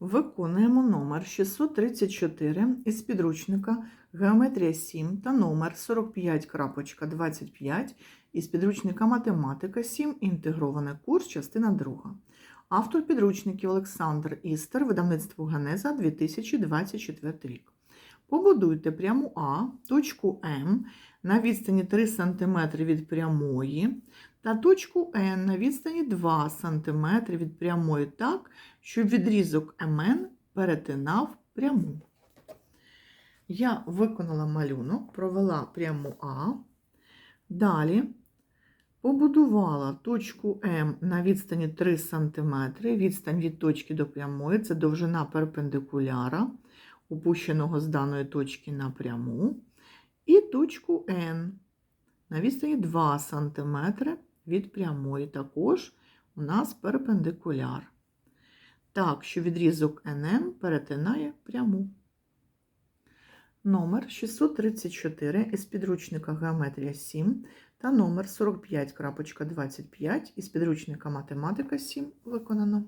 Виконуємо номер 634 із підручника Геометрія 7 та номер 45.25 із підручника Математика 7. Інтегрований курс, частина 2. Автор підручників Олександр Істер, видавництво Генеза 2024 рік. Побудуйте пряму А, точку М на відстані 3 см від прямої та точку N на відстані 2 см від прямої так, щоб відрізок МН перетинав пряму. Я виконала малюнок, провела пряму А. Далі побудувала точку М на відстані 3 см. Відстань від точки до прямої це довжина перпендикуляра, опущеного з даної точки на пряму. І точку N на відстані 2 см від прямої. Також у нас перпендикуляр. Так, що відрізок НМ перетинає пряму. Номер 634 із підручника Геометрія 7 та номер 45.25 із підручника Математика 7 виконано.